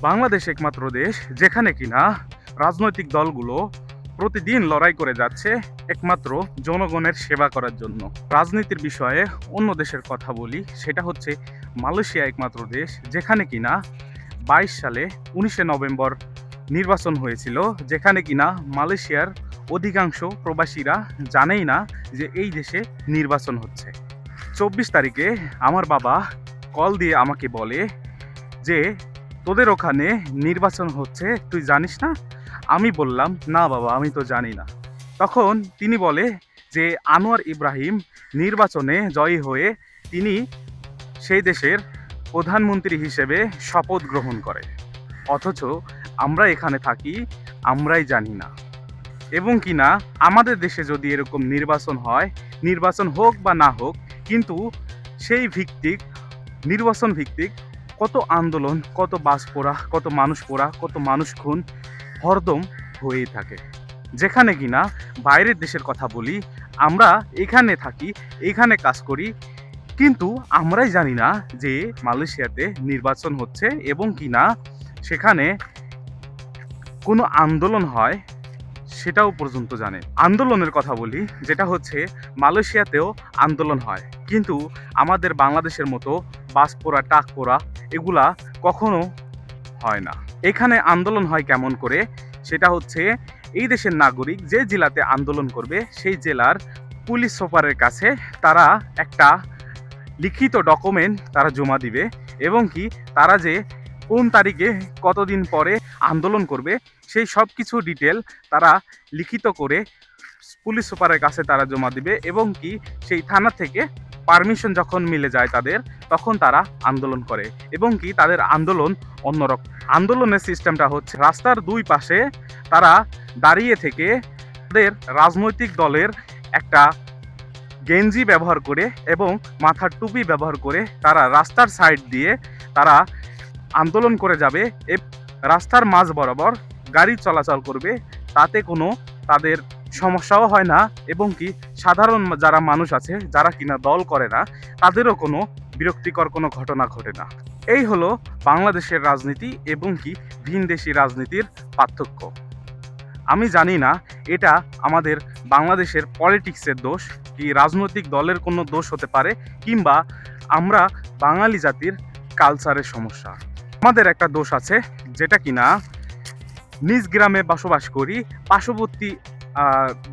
বাংলাদেশ একমাত্র দেশ যেখানে কিনা রাজনৈতিক দলগুলো প্রতিদিন লড়াই করে যাচ্ছে একমাত্র জনগণের সেবা করার জন্য। রাজনীতির বিষয়ে অন্য দেশের কথা বলি, সেটা হচ্ছে মালয়েশিয়া একমাত্র দেশ যেখানে কিনা বাইশ সালে উনিশে নভেম্বর নির্বাচন হয়েছিল, যেখানে কিনা মালয়েশিয়ার অধিকাংশ প্রবাসীরা জানেই না যে এই দেশে নির্বাচন হচ্ছে। চব্বিশ তারিখে আমার বাবা কল দিয়ে আমাকে বলে যে তোদের ওখানে নির্বাচন হচ্ছে, তুই জানিস না? আমি বললাম, না বাবা, আমি তো জানি না। তখন তিনি বলে যে, আনোয়ার ইব্রাহিম নির্বাচনে জয়ী হয়ে তিনি সেই দেশের প্রধানমন্ত্রী হিসেবে শপথ গ্রহণ করে। অথচ আমরা এখানে থাকি, আমরাই জানি না। এবং কি না, আমাদের দেশে যদি এরকম নির্বাচন হয়, নির্বাচন হোক বা না হোক, কিন্তু সেই ভিত্তিক, নির্বাচন ভিত্তিক কত আন্দোলন, কত বাস পোড়া, কত মানুষ পোড়া, কত মানুষ খুন হরদম হয়েই থাকে। যেখানে কিনা বাইরের দেশের কথা বলি, আমরা এখানে থাকি, এখানে কাজ করি, কিন্তু আমরাই জানি না যে মালয়েশিয়াতে নির্বাচন হচ্ছে এবং কিনা সেখানে কোনো আন্দোলন হয় সেটাও পর্যন্ত জানে। আন্দোলনের কথা বলি, যেটা হচ্ছে মালয়েশিয়াতেও আন্দোলন হয়। কিন্তু আমাদের বাংলাদেশের মতো বাস পোড়া, টাক পোড়া এগুলা কখনো হয় না। এখানে আন্দোলন হয় কেমন করে? সেটা হচ্ছে এই দেশের নাগরিক যে জেলাতে আন্দোলন করবে, সেই জেলার পুলিশ সুপারের কাছে তারা একটা লিখিত ডকুমেন্ট তারা জমা দিবে এবং কি তারা যে কোন তারিখে কতদিন পরে আন্দোলন করবে, সেই সব কিছু ডিটেল তারা লিখিত করে পুলিশ সুপারের কাছে তারা জমা দিবে এবং কি সেই থানা থেকে পারমিশন যখন মিলে যায় তাদের, তখন তারা আন্দোলন করে। এবং কি তাদের আন্দোলন অন্যরকম আন্দোলনের সিস্টেমটা হচ্ছে রাস্তার দুই পাশে তারা দাঁড়িয়ে থেকে তাদের রাজনৈতিক দলের একটা গেঞ্জি ব্যবহার করে এবং মাথার টুপি ব্যবহার করে তারা রাস্তার সাইড দিয়ে তারা আন্দোলন করে যাবে। রাস্তার মাঝ বরাবর গাড়ি চলাচল করবে। তাতে কোনো তাদের সমস্যাও হয় না এবং কি সাধারণ যারা মানুষ আছে, যারা কিনা দল করে না, তাদেরও কোনো বিরক্তিকর কোনো ঘটনা ঘটে না। এই হলো বাংলাদেশের রাজনীতি এবং কি ভিনদেশি রাজনীতির পার্থক্য। আমি জানি না এটা আমাদের বাংলাদেশের পলিটিক্সের দোষ, কি রাজনৈতিক দলের কোনো দোষ হতে পারে, কিংবা আমরা বাঙালি জাতির কালচারের সমস্যা। আমাদের একটা দোষ আছে, যেটা কিনা নিজ গ্রামে বসবাস করি, পার্শ্ববর্তী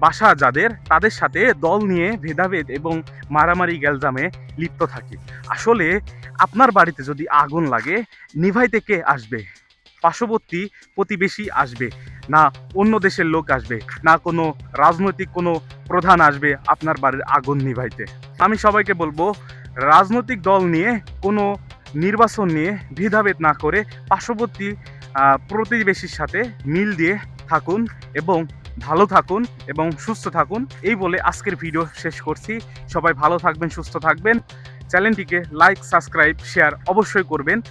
বাসা যাদের, তাদের সাথে দল নিয়ে ভেদাভেদ এবং মারামারি গ্যালজামে লিপ্ত থাকি। আসলে আপনার বাড়িতে যদি আগুন লাগে নিভাই থেকে আসবে? পার্শ্ববর্তী প্রতিবেশী আসবে, না অন্য দেশের লোক আসবে, না কোনো রাজনৈতিক কোনো প্রধান আসবে আপনার বাড়ির আগুন নিভাইতে। আমি সবাইকে বলব, রাজনৈতিক দল নিয়ে, কোনো নির্বাচন নিয়ে ভেদাভেদ না করে পার্শ্ববর্তী প্রতিবেশীর সাথে মিল দিয়ে থাকুন এবং ভালো থাকুন এবং সুস্থ থাকুন। এই বলে আজকের ভিডিও শেষ করছি। সবাই ভালো থাকবেন, সুস্থ থাকবেন। চ্যানেলটিকে লাইক সাবস্ক্রাইব শেয়ার অবশ্যই করবেন।